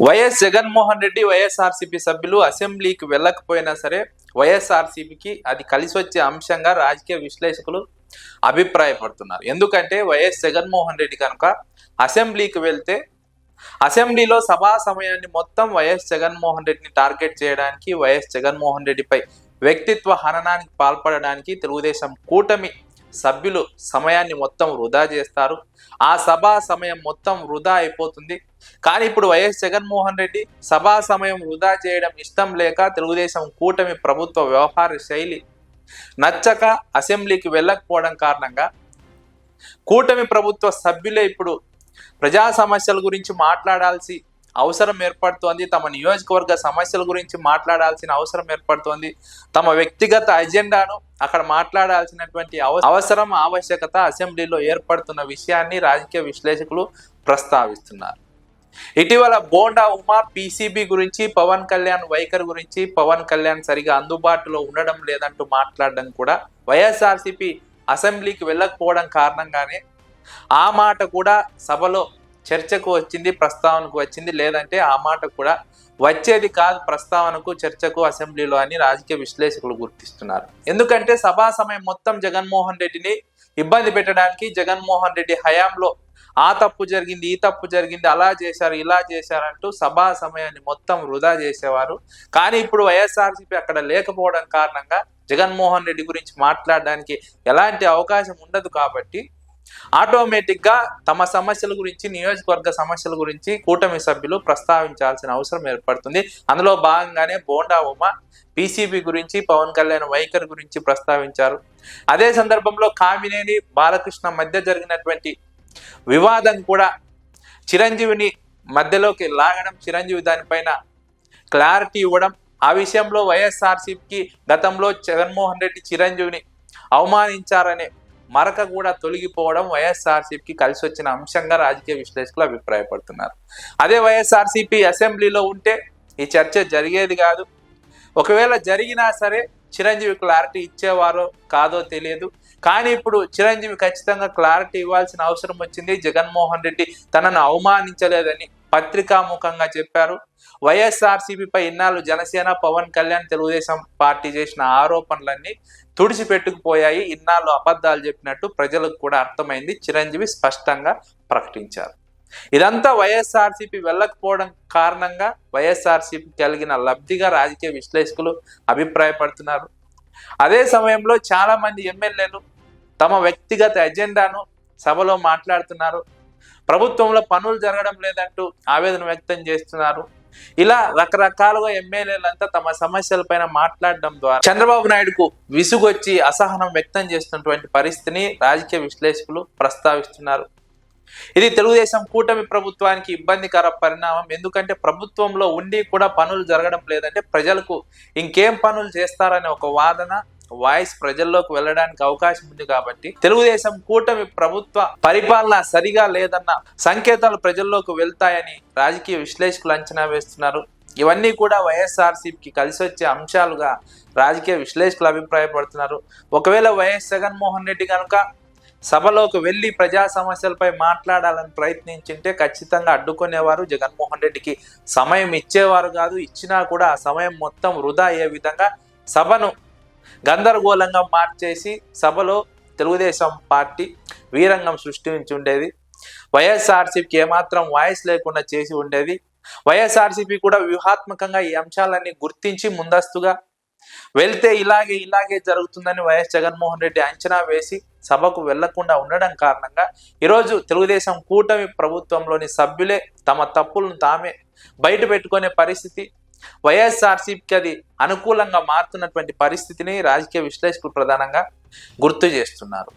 YS Jaganmohan Reddy YSRCP సభ్యులు అసెంబ్లీకి వెళ్ళకపోయినా సరే వైఎస్ఆర్సీపీకి అది కలిసి వచ్చే అంశంగా రాజకీయ విశ్లేషకులు అభిప్రాయపడుతున్నారు. ఎందుకంటే వైఎస్ జగన్మోహన్ రెడ్డి కనుక అసెంబ్లీకి వెళ్తే అసెంబ్లీలో సభా సమయాన్ని మొత్తం వైఎస్ జగన్మోహన్ రెడ్డిని టార్గెట్ చేయడానికి వైఎస్ జగన్మోహన్ రెడ్డిపై వ్యక్తిత్వ హననానికి పాల్పడడానికి తెలుగుదేశం కూటమి సభ్యులు సమయాన్ని మొత్తం వృధా చేస్తారు. ఆ సభా సమయం మొత్తం వృధా అయిపోతుంది. కానీ ఇప్పుడు వైఎస్ జగన్మోహన్ రెడ్డి సభా సమయం వృధా చేయడం ఇష్టం లేక తెలుగుదేశం కూటమి ప్రభుత్వ వ్యవహార శైలి నచ్చక అసెంబ్లీకి వెళ్ళకపోవడం కారణంగా కూటమి ప్రభుత్వ సభ్యులే ఇప్పుడు ప్రజా సమస్యల గురించి మాట్లాడాల్సి అవసరం ఏర్పడుతోంది. తమ నియోజకవర్గ సమస్యల గురించి మాట్లాడాల్సిన అవసరం ఏర్పడుతోంది. తమ వ్యక్తిగత అజెండాను అక్కడ మాట్లాడాల్సినటువంటి అవసరం ఆవశ్యకత అసెంబ్లీలో ఏర్పడుతున్న విషయాన్ని రాజకీయ విశ్లేషకులు ప్రస్తావిస్తున్నారు. ఇటీవల బోండా ఉమా పీసీబీ గురించి పవన్ కళ్యాణ్ వైఖరి గురించి పవన్ కళ్యాణ్ సరిగా అందుబాటులో ఉండడం లేదంటూ మాట్లాడడం కూడా వైఎస్ఆర్సీపీ అసెంబ్లీకి వెళ్ళకపోవడం కారణంగానే ఆ మాట కూడా సభలో చర్చకు వచ్చింది ప్రస్తావనకు వచ్చింది లేదంటే ఆ మాట కూడా వచ్చేది కాదు ప్రస్తావనకు చర్చకు అసెంబ్లీలో అని రాజకీయ విశ్లేషకులు గుర్తిస్తున్నారు. ఎందుకంటే సభా సమయం మొత్తం జగన్మోహన్ రెడ్డిని ఇబ్బంది పెట్టడానికి జగన్మోహన్ రెడ్డి హయాంలో ఆ తప్పు జరిగింది ఈ తప్పు జరిగింది అలా చేశారు ఇలా చేశారంటూ సభా సమయాన్ని మొత్తం వృధా చేసేవారు. కానీ ఇప్పుడు వైఎస్ఆర్సీపీ అక్కడ లేకపోవడం కారణంగా జగన్మోహన్ రెడ్డి గురించి మాట్లాడడానికి ఎలాంటి అవకాశం ఉండదు కాబట్టి ఆటోమేటిక్గా తమ సమస్యల గురించి నియోజకవర్గ సమస్యల గురించి కూటమి సభ్యులు ప్రస్తావించాల్సిన అవసరం ఏర్పడుతుంది. అందులో భాగంగానే బోండా ఉమ పీసీబీ గురించి పవన్ కళ్యాణ్ వైఖరి గురించి ప్రస్తావించారు. అదే సందర్భంలో కామినేని బాలకృష్ణ మధ్య జరిగినటువంటి వివాదం కూడా చిరంజీవిని మధ్యలోకి లాగడం చిరంజీవి దానిపైన క్లారిటీ ఇవ్వడం ఆ విషయంలో వైఎస్ఆర్సీపీకి గతంలో జగన్మోహన్ రెడ్డి చిరంజీవిని అవమానించారనే మరక కూడా తొలగిపోవడం వైఎస్ఆర్సీపీకి కలిసి వచ్చిన అంశంగా రాజకీయ విశ్లేషకులు అభిప్రాయపడుతున్నారు. అదే వైఎస్ఆర్సీపీ అసెంబ్లీలో ఉంటే ఈ చర్చ జరిగేది కాదు. ఒకవేళ జరిగినా సరే చిరంజీవి క్లారిటీ ఇచ్చేవారో కాదో తెలియదు. కానీ ఇప్పుడు చిరంజీవి ఖచ్చితంగా క్లారిటీ ఇవ్వాల్సిన అవసరం వచ్చింది. జగన్మోహన్ రెడ్డి తనను అవమానించలేదని పత్రికాముఖంగా చెప్పారు. వైఎస్ఆర్సీపీపై ఇన్నాళ్ళు జనసేన పవన్ కళ్యాణ్ తెలుగుదేశం పార్టీ చేసిన ఆరోపణలన్నీ తుడిచిపెట్టుకుపోయాయి. ఇన్నాళ్ళు అబద్ధాలు చెప్పినట్టు ప్రజలకు కూడా అర్థమైంది. చిరంజీవి స్పష్టంగా ప్రకటించారు. ఇదంతా వైఎస్ఆర్సీపీ వెళ్ళకపోవడం కారణంగా వైఎస్ఆర్సీపీ కలిగిన లబ్ధిగా రాజకీయ విశ్లేషకులు అభిప్రాయపడుతున్నారు. అదే సమయంలో చాలా మంది ఎమ్మెల్యేలు తమ వ్యక్తిగత ఎజెండాను సభలో మాట్లాడుతున్నారు. ప్రభుత్వంలో పనులు జరగడం లేదంటూ ఆవేదన వ్యక్తం చేస్తున్నారు. ఇలా రకరకాలుగా ఎమ్మెల్యేలంతా తమ సమస్యలపైన మాట్లాడడం ద్వారా చంద్రబాబు నాయుడుకు విసుగొచ్చి అసహనం వ్యక్తం చేస్తున్నటువంటి పరిస్థితిని రాజకీయ విశ్లేషకులు ప్రస్తావిస్తున్నారు. ఇది తెలుగుదేశం కూటమి ప్రభుత్వానికి ఇబ్బందికర పరిణామం. ఎందుకంటే ప్రభుత్వంలో ఉండి కూడా పనులు జరగడం లేదంటే ప్రజలకు ఇంకేం పనులు చేస్తారనే ఒక వాదన వాయిస్ ప్రజల్లోకి వెళ్ళడానికి అవకాశం ఉంది కాబట్టి తెలుగుదేశం కూటమి ప్రభుత్వ పరిపాలన సరిగా లేదన్న సంకేతాలు ప్రజల్లోకి వెళ్తాయని రాజకీయ విశ్లేషకులు అంచనా వేస్తున్నారు. ఇవన్నీ కూడా వైఎస్ఆర్సీపీకి కలిసి వచ్చే అంశాలుగా రాజకీయ విశ్లేషకులు అభిప్రాయపడుతున్నారు. ఒకవేళ వైఎస్ జగన్మోహన్ రెడ్డి కనుక సభలోకి వెళ్ళి ప్రజా సమస్యలపై మాట్లాడాలని ప్రయత్నించింటే ఖచ్చితంగా అడ్డుకునేవారు జగన్మోహన్ రెడ్డికి సమయం ఇచ్చేవారు కాదు. ఇచ్చినా కూడా ఆ సమయం మొత్తం వృధా అయ్యే విధంగా సభను గందరగోళంగా మార్చేసి సభలో తెలుగుదేశం పార్టీ వీరంగం సృష్టించి ఉండేది వైఎస్ఆర్సీపీకి ఏమాత్రం వాయిస్ లేకుండా చేసి ఉండేది. వైఎస్ఆర్సీపీ కూడా వ్యూహాత్మకంగా ఈ అంశాలన్నీ గుర్తించి ముందస్తుగా వెళ్తే ఇలాగే ఇలాగే జరుగుతుందని వైఎస్ జగన్మోహన్ రెడ్డి అంచనా వేసి సభకు వెళ్ళకుండా ఉండడం కారణంగా ఈరోజు తెలుగుదేశం కూటమి ప్రభుత్వంలోని సభ్యులే తమ తప్పులను తామే బయట పెట్టుకునే పరిస్థితి వైఎస్ఆర్సీపీకి అది అనుకూలంగా మారుతున్నటువంటి పరిస్థితిని రాజకీయ విశ్లేషకులు ప్రధానంగా గుర్తు చేస్తున్నారు.